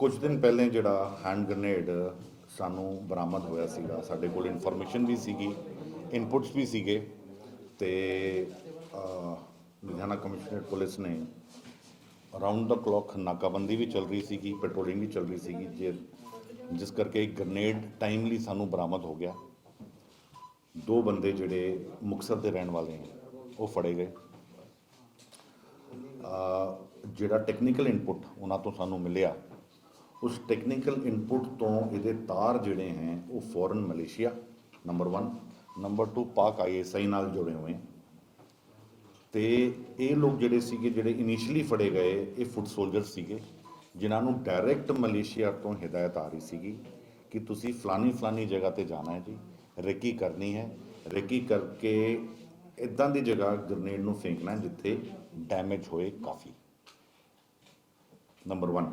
ਕੁਝ ਦਿਨ ਪਹਿਲੇ ਜਿਹੜਾ ਹੈਂਡ ਗ੍ਰਨੇਡ ਸਾਨੂੰ ਬਰਾਮਦ ਹੋਇਆ ਸੀਗਾ, ਸਾਡੇ ਕੋਲ ਇਨਫੋਰਮੇਸ਼ਨ ਵੀ ਸੀਗੀ ਇਨਪੁਟਸ ਵੀ ਸੀਗੇ ਤੇ ਲੁਧਿਆਣਾ ਕਮਿਸ਼ਨਰੇਟ ਪੁਲਿਸ ਨੇ ਅਰਾਊਂਡ ਦਾ ਕਲੌਕ ਨਾਕਾਬੰਦੀ ਵੀ ਚੱਲ ਰਹੀ ਸੀਗੀ ਪੈਟਰੋਲਿੰਗ ਵੀ ਚੱਲ ਰਹੀ ਸੀਗੀ, ਜੇ ਜਿਸ ਕਰਕੇ ਇੱਕ ਗ੍ਰਨੇਡ ਟਾਈਮਲੀ ਸਾਨੂੰ ਬਰਾਮਦ ਹੋ ਗਿਆ। ਦੋ ਬੰਦੇ ਜਿਹੜੇ ਮੁਕਤਸਰ ਦੇ ਰਹਿਣ ਵਾਲੇ ਹੈ ਉਹ ਫੜੇ ਗਏ। ਜਿਹੜਾ ਟੈਕਨੀਕਲ ਇਨਪੁਟ ਉਹਨਾਂ ਤੋਂ ਸਾਨੂੰ ਮਿਲਿਆ ਉਸ ਟੈਕਨੀਕਲ ਇਨਪੁਟ ਤੋਂ ਇਹਦੇ ਤਾਰ ਜਿਹੜੇ ਹੈ, ਉਹ ਫੋਰਨ ਮਲੇਸ਼ੀਆ ਨੰਬਰ 1 ਨੰਬਰ 2 ਪਾਕ ਆਈਐਸਆਈ ਨਾਲ ਜੁੜੇ ਹੋਏ ਹੈ। ਤੇ ਇਹ ਲੋਕ ਜਿਹੜੇ ਸੀਗੇ, ਜਿਹੜੇ ਇਨੀਸ਼ੀਅਲੀ ਫੜੇ ਗਏ, ਇਹ ਫੁੱਟ ਸੋਲਜਰ ਸੀਗੇ, ਜਿਨ੍ਹਾਂ ਨੂੰ ਡਾਇਰੈਕਟ ਮਲੇਸ਼ੀਆ ਤੋਂ ਹਦਾਇਤ ਆ ਰਹੀ ਸੀਗੀ ਕਿ ਤੁਸੀਂ ਫਲਾਨੀ ਫਲਾਨੀ ਜਗ੍ਹਾ ਤੇ ਜਾਣਾ ਹੈ ਜੀ, ਰੇਕੀ ਕਰਨੀ ਹੈ। ਰੇਕੀ ਕਰਕੇ ਇਦਾਂ ਦੀ ਜਗ੍ਹਾ ਗ੍ਰਨੇਡ ਨੂੰ ਫੇਂਕਣਾ ਜਿੱਥੇ ਡੈਮੇਜ ਹੋਏ ਕਾਫੀ। ਨੰਬਰ 1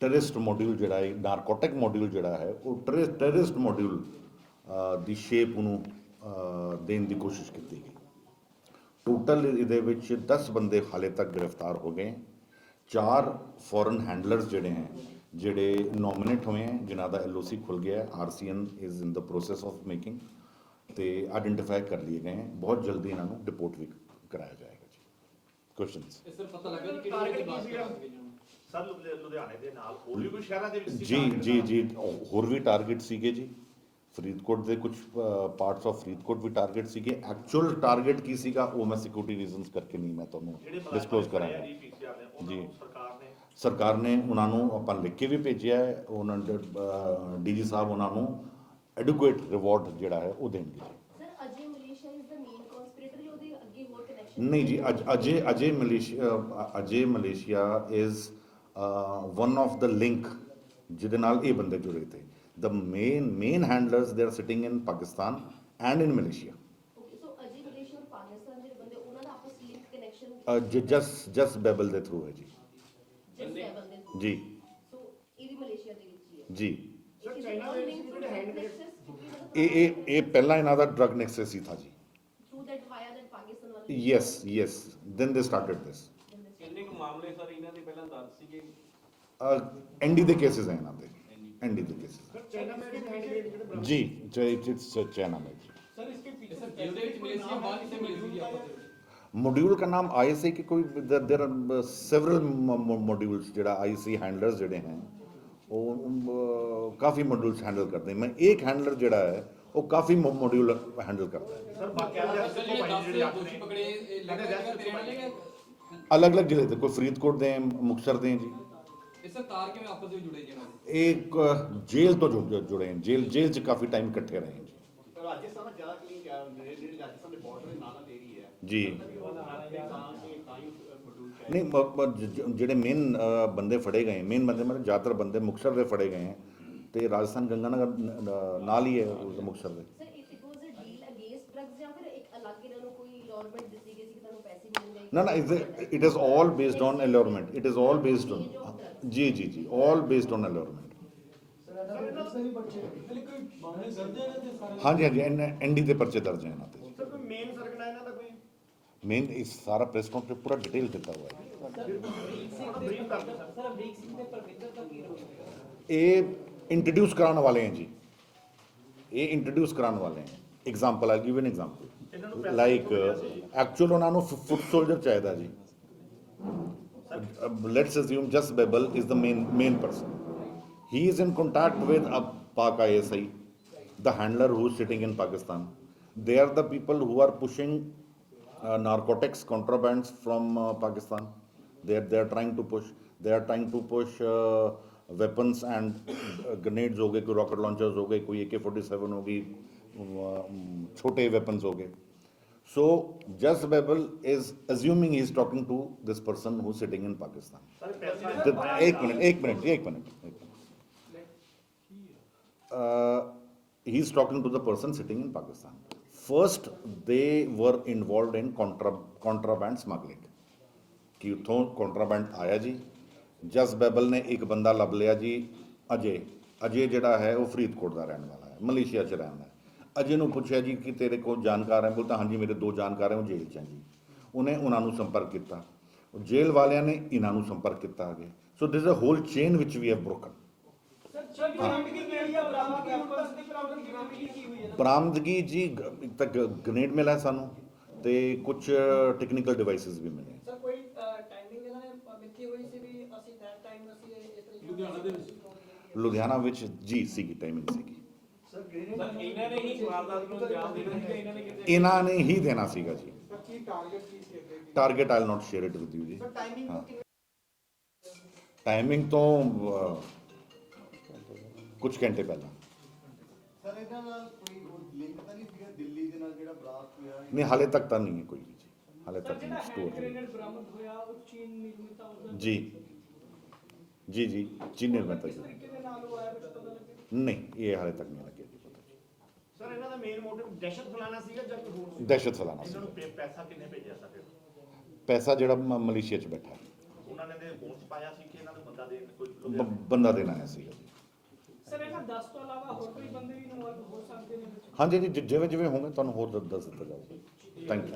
ਟੈਰਰਿਸਟ ਮੋਡਿਊਲ ਜਿਹੜਾ ਹੈ ਨਾਰਕੋਟਿਕ ਮੋਡਿਊਲ ਜਿਹੜਾ ਹੈ, ਉਹ ਟੈਰਰਿਸਟ ਮੋਡਿਊਲ ਦੀ ਸ਼ੇਪ ਨੂੰ ਦੇਣ ਦੀ ਕੋਸ਼ਿਸ਼ ਕੀਤੀ ਗਈ। ਟੋਟਲ ਇਹਦੇ ਵਿੱਚ 10 ਬੰਦੇ ਹਾਲੇ ਤੱਕ ਗ੍ਰਿਫਤਾਰ ਹੋ ਗਏ। ਚਾਰ ਫੋਰਨ ਹੈਂਡਲਰਸ ਜਿਹੜੇ ਹੈ, ਜਿਹੜੇ ਨੋਮੀਨੇਟ ਹੋਏ ਹੈ, ਜਿਨ੍ਹਾਂ ਦਾ ਐਲਓਸੀ ਖੁੱਲ ਗਿਆ ਹੈ RCN is in the process of making ਤੇ ਆਇਡੈਂਟੀਫਾਈ ਕਰ ਲਏ ਗਏ ਹੈ। ਬਹੁਤ ਜਲਦੀ ਇਹਨਾਂ ਨੂੰ ਡਿਪੋਰਟ ਵੀ ਕਰਾਇਆ ਜਾਏਗਾ ਜੀ। ਕੁਐਸਚਨਸ ਇਸ ਸਰ ਪਤਾ ਲੱਗਾ ਕਿ ਕਿਹੜੀ ਕਿਹੜੀ ਬਾਤ ਕਰਾਂਗੇ ਸਰ ਲੁਧਿ- ਲੁਧਿਆਣੇ ਦੇ ਨਾਲ ਹੋਰ ਵੀ ਕੋਈ ਸ਼ਹਿਰਾਂ ਦੇ ਵਿੱਚ ਸੀ ਜੀ ਜੀ? ਜੀ ਹੋਰ ਵੀ ਟਾਰਗੇਟ ਸੀਗੇ ਜੀ। ਫਰੀਦਕੋਟ ਦੇ ਕੁਝ ਪਾਰਟਸ ਆਫ ਫਰੀਦਕੋਟ ਵੀ ਟਾਰਗੇਟ ਸੀਗੇ। ਐਕਚੁਅਲ ਟਾਰਗੇਟ ਕੀ ਸੀਗਾ ਉਹ ਮੈਂ ਸਿਕਿਉਰਿਟੀ ਰੀਜ਼ਨਸ ਕਰਕੇ ਨਹੀਂ ਮੈਂ ਤੁਹਾਨੂੰ ਡਿਸਕਲੋਜ਼ ਕਰਾਂਗਾ। ਜੀ ਸਰਕਾਰ ਨੇ ਉਹਨਾਂ ਨੂੰ ਆਪਾਂ ਲਿਖ ਕੇ ਵੀ ਭੇਜਿਆ ਹੈ ਉਹਨਾਂ ਦੇ ਡੀਜੀ ਸਾਹਿਬ ਉਹਨਾਂ ਨੂੰ ਐਡੁਕੇਟ ਰਿਵਾਰਡ ਜਿਹੜਾ ਹੈ ਉਹ ਦੇਣਗੇ sir Ajay Malaysia is the main conspirator ਜਾਂ ਉਹਦੇ ਅੱਗੇ ਹੋਰ ਕਨੈਕਸ਼ਨ ਨਹੀਂ ਜੀ ਅਜ Ajay Ajay Malaysia Ajay Malaysia is one of the link ਜਿਹਦੇ ਨਾਲ ਇਹ ਬੰਦੇ ਜੁੜੇ ਥੇ the main main handlers they are sitting in pakistan and in malaysia okay so Ajay Malaysia ਔਰ ਪਾਕਿਸਤਾਨ ਦੇ ਬੰਦੇ ਉਹਨਾਂ ਦਾ ਆਪਸ link connection uh, just just babel ਦੇ ਥਰੂ ਹੈ ਜੀ ਜਿਸ ਹੈ ਬੰਦੇ ਨੂੰ ਜੀ ਸੋ ਇਹ ਵੀ ਮਲੇਸ਼ੀਆ ਦੇ ਵਿੱਚ ਹੀ ਹੈ ਜੀ ਸਰ ਚਾਈਨਾ ਦੇ ਵਿੱਚ ਜਿਹੜੇ ਹੈਂਡ ਇਹ ਇਹ ਇਹ ਪਹਿਲਾਂ ਇਹਨਾਂ ਦਾ ਡਰਗ ਨੈਕਸਸ ਹੀ ਥਾ ਜੀ through that via that Pakistan ਵਾਲੇ yes yes. Then they started this. ਕਿੰਨੇ ਕੁ ਮਾਮਲੇ ਸਰ ਇਹਨਾਂ ਦੇ ਪਹਿਲਾਂ ਦਰਜ ਸੀਗੇ? ਐਨਡੀ ਦੇ ਕੇਸਿਸ ਹੈ ਇਹਨਾਂ ਦੇ। ਐਨਡੀ ਦੇ ਕੇਸਿਸ ਚਾਈਨਾ ਜੀ ਮੋਡਿਊਲ ਦਾ ਨਾਮ ਆਈਸੀ ਕਿ ਕੋਈ देयर आर several ਮੋਡਿਊਲਸ ਜਿਹੜਾ ਆਈਸੀ ਹੈਂਡਲਰਸ ਜਿਹੜੇ ਹਨ ਉਹ ਕਾਫੀ ਮੋਡਿਊਲਸ ਹੈਂਡਲ ਕਰਦੇ ਮੈਂ ਇੱਕ ਹੈਂਡਲਰ ਜਿਹੜਾ ਹੈ ਉਹ ਕਾਫੀ ਮੋਡਿਊਲ ਹੈਂਡਲ ਕਰਦਾ ਹੈ ਸਰ ਬਾਕੀ ਦੇ ਸਰ ਜਿਹੜੇ 10 ਦੋਸ਼ੀ ਪਕੜੇ ਇਹ ਲੱਗਦਾ ਜਗ੍ਹਾ ਤੇਰੇ ਵਾਲੇ ਨੇ ਅਲੱਗ-ਅਲੱਗ ਜ਼ਿਲ੍ਹੇ ਤੇ ਕੋਈ ਫਰੀਦਕੋਟ ਦੇ ਹੈ, ਮੁਕਤਸਰ ਦੇ ਹੈ ਜੀ ਇਹ ਸਰ ਤਾਰ ਕਿਵੇਂ ਆਪਸ ਵਿੱਚ ਜੁੜੇ ਜੀ ਇਹਨਾਂ ਦੇ ਇਹ ਇੱਕ ਜੇਲ੍ਹ ਤੋਂ ਜੁੜ- ਜੁੜੇ ਹਨ ਜੇਲ੍ਹ ਜੇਲ੍ਹ 'ਚ ਕਾਫੀ ਟਾਈਮ ਇਕੱਠੇ ਰਹੇ ਹਨ ਜੀ ਰਾਜਸਥਾਨ ਦਾ ਜ਼ਿਆਦਾ ਕਲੀਨ ਕਿਆ ਹੁੰਦੇ ਜਿਹੜੇ ਰਾਜਸਥਾਨ ਦੇ ਬਾਰਡਰ ਦੇ ਨਾਲ ਨਾਲ ਏਰੀਆ ਹੈ ਜੀ ਤਾਂ ਕਿ ਤਾਂ ਹੀ ਮੋਡੂਲ ਚਾਹੀਦਾ ਨਹੀਂ ਮ- ਮ- ਜ- ਜ- ਜਿਹੜੇ ਮੇਨ ਬੰਦੇ ਫੜੇ ਗਏ ਮੇਨ ਬੰਦੇ ਮਤਲਬ ਜ਼ਿਆਦਾਤਰ ਬੰਦੇ ਮੁਕਤਸਰ ਦੇ ਫੜੇ ਗਏ ਹੈ ਤੇ ਰਾਜਸਥਾਨ ਗੰਗਾਨਗਰ ਨ- ਨ- ਨਾਲ ਹੀ ਹੈ ਉਸ ਮੁਕਤਸਰ ਦੇ। Sir it was a deal against drugs ਜਾਂ ਫਿਰ ਇੱਕ ਅਲੱਗ ਇਹਨਾਂ ਨੂੰ ਕੋਈ ਲੋਰਮੈਂਟ ਦਿੱਤੀ ਗਈ ਸੀ ਕਿ ਤੁਹਾਨੂੰ ਪੈਸੇ ਮਿਲਣਗੇ No, no, it is all based on allurement. It is all based on, ਜੀ ਜੀ ਜੀ, all based on allurement. ਹਾਂਜੀ ਹਾਂਜੀ ਐਨਡੀ ਦੇ ਪਰਚੇ ਦਰਜ ਹੈ ਇਹਨਾਂ ਤੇ। ਸਰ ਮੇਨ ਸਰਗਨਾ ਇਹਨਾਂ ਦਾ ਕੋਈ? ਮੇਨ ਇਸ ਸਾਰਾ ਪ੍ਰੈਸ ਤੇ ਪੂਰਾ ਡਿਟੇਲ ਦਿੱਤਾ ਹੋਇਆ ਹੈ। ਬਰੀਫ ਕਰ ਸਰ ਇਹ ਇੰਟਰੋਡਿਊਸ ਕਰਾਉਣ ਵਾਲੇ ਹਨ ਜੀ ਇਹ ਇੰਟਰੋਡਿਊਸ ਕਰਾਉਣ ਵਾਲੇ ਹਨ ਐਗਜ਼ਾਮਪਲ ਆਈ ਗਿਵ ਐਨ ਇਹਨਾਂ ਨੂੰ ਐਗਜ਼ਾਮਪਲ ਪੈਸੇ ਲਾਈਕ ਕਿੱਥੋਂ ਮਿਲਿਆ ਸੀ? ਐਕਚੁਅਲ ਉਹਨਾਂ ਨੂੰ ਫੁੱਟ ਸੋਲਜਰ ਚਾਹੀਦਾ ਜੀ let's assume just ਬੇਬਲ is the main main person he is in contact with a pak ISI the handler who is sitting in Pakistan they are the people who are pushing uh, narcotics contrabands from uh, Pakistan they are they are trying to push they are trying to push uh, weapons and grenades हो गए कोई rocket launchers हो गए कोई ए के forty seven हो गई छोटे वेपन्स हो गए। So just Babel is assuming is talking to this person who sitting in Pakistan एक मिनट एक मिनट एक minute he is talking to the person sitting in Pakistan first they were involve in contra contraband smuggling कि उतों contraband आया जी ਜਸ ਬੈਬਲ ਨੇ ਇੱਕ ਬੰਦਾ ਲੱਭ ਲਿਆ ਜੀ, ਅਜੇ। ਅਜੇ ਜਿਹੜਾ ਹੈ ਉਹ ਫਰੀਦਕੋਟ ਦਾ ਰਹਿਣ ਵਾਲਾ ਹੈ, ਮਲੇਸ਼ੀਆ 'ਚ ਰਹਿੰਦਾ ਹੈ। ਅਜੇ ਨੂੰ ਪੁੱਛਿਆ ਜੀ ਕਿ ਤੇਰੇ ਕੋਲ ਜਾਣਕਾਰ ਹੈ, ਬੋਲਦਾ, ਹਾਂਜੀ, ਮੇਰੇ ਦੋ ਜਾਣਕਾਰ ਹੈ, ਉਹ ਜੇਲ੍ਹ 'ਚ ਹੈ ਜੀ। ਉਹਨੇ ਉਹਨਾਂ ਨੂੰ ਸੰਪਰਕ ਕੀਤਾ। ਜੇਲ੍ਹ ਵਾਲਿਆਂ ਨੇ ਇਹਨਾਂ ਨੂੰ ਸੰਪਰਕ ਕੀਤਾ ਅੱਗੇ। So this a whole chain which we have broken sir ਬਰਾਮਦਗੀ ਜੀ ਗ- ਇੱਕ ਤਾਂ ਗ੍ਰੇਨੇਡ ਮਿਲਿਆ ਸਾਨੂੰ ਤੇ ਕੁਝ ਟੈਕਨੀਕਲ ਡਿਵਾਈਸਸ ਵੀ ਮਿਲੇ ਸਰ ਕੋਈ ਟਾਈਮਿੰਗ ਇਹਨਾਂ ਨੇ ਅਹ, ਮਿੱਥੀ ਹੋਈ ਸੀ ਵੀ ਅਸੀਂ ਦੈਟ ਟਾਈਮ ਅਸੀਂ ਇਹ- ਇਸ ਤਰੀਕੇ ਲੁਧਿਆਣਾ ਦੇ ਵਿੱਚ। ਲੁਧਿਆਣਾ ਵਿੱਚ ਜੀ ਸੀਗੀ ਟਾਈਮਿੰਗ ਸੀਗੀ। ਸਰ ਇਹਨਾਂ ਨੇ ਹੀ ਵਾਰਦਾਤ ਨੂੰ ਅੰਜਾਮ ਦੇਣਾ ਸੀ ਕਿ ਇਹਨਾਂ ਨੇ ਕਿਤੇ ਇਹਨਾਂ ਨੇ ਹੀ ਦੇਣਾ ਸੀਗਾ ਜੀ। ਕੀ ਟਾਰਗੇਟ ਕੀ ਸੀ ਅੱਗੇ target I not share it with you ਜੀ। ਟਾਈਮਿੰਗ ਹਾਂ। ਟਾਈਮਿੰਗ ਤੋਂ ਕੁਝ ਘੰਟੇ ਪਹਿਲਾਂ। ਸਰ ਇਹਦਾ ਨਾਲ ਕੋਈ ਲਿੰਕ ਤਾਂ ਨਹੀਂ ਸੀਗਾ? ਦਿੱਲੀ ਦੇ ਨਾਲ ਜਿਹੜਾ ਬਲਾਸਟ ਹੋਇਆ ਨਹੀਂ ਹਾਲੇ ਤੱਕ ਤਾਂ ਨਹੀਂ ਹੈ ਕੋਈ ਵੀ ਜੀ। ਹਾਲੇ ਤੱਕ ਨਹੀਂ ਸਟੋਰ ਗ੍ਰੇਨੇਡ ਬਰਾਮਦ ਹੋਇਆ ਉਹ ਚੀਨ ਨਿਰਮਿਤ ਆ ਉਹਦਾ। ਜੀ। ਜੀ ਜੀ ਨਿਰਮਾਤਾ ਕਿਸ ਜੀ। ਤਰੀਕੇ ਦੇ ਨਾਲ ਉਹ ਆਇਆ ਕੁਝ ਪਤਾ ਲੱਗੇ ਨਹੀਂ ਇਹ ਹਾਲੇ ਤੱਕ ਨਹੀਂ ਲੱਗਿਆ ਜੀ ਪਤਾ ਜੀ। ਸਰ ਇਹਨਾਂ ਦਾ ਮੇਨ ਮੋਟਿਵ ਦਹਿਸ਼ਤ ਫੈਲਾਣਾ ਸੀਗਾ ਜਾਂ ਕੋਈ ਹੋਰ ਸੀ ਦਹਿਸ਼ਤ ਫੈਲਾਣਾ ਸੀ ਇਹਨਾਂ ਨੂੰ ਪੈ- ਪੈਸਾ ਕਿੰਨੇ ਭੇਜਿਆ ਸਰ ਫਿਰ? ਪੈਸਾ ਜਿਹੜਾ ਮ- ਮਲੇਸ਼ੀਆ 'ਚ ਬੈਠਾ। ਉਹਨਾਂ ਨੇ ਦੇ ਬੋਨਸ ਪਾਇਆ ਸੀ ਕਿ ਇਹਨਾਂ ਨੂੰ ਬੰਦਾ ਦੇ ਕੋਈ ਬ- ਬੰਦਾ ਦੇਣਾ ਆਇਆ ਸੀਗਾ। ਜੀ ਸਰ ਇਹਨਾਂ 10 ਤੋਂ ਇਲਾਵਾ ਹੋਰ ਕੋਈ ਬੰਦੇ ਵੀ ਇਨਵੋਲਵ ਹੋ ਸਕਦੇ ਨੇ ਵਿੱਚ? ਹਾਂਜੀ ਜੀ ਜਿ- ਜਿਵੇਂ ਜਿਵੇਂ ਹੋਣਗੇ ਤੁਹਾਨੂੰ ਹੋਰ ਦ- ਦੱਸ ਦਿੱਤਾ ਜਾਊਗਾ। Thank you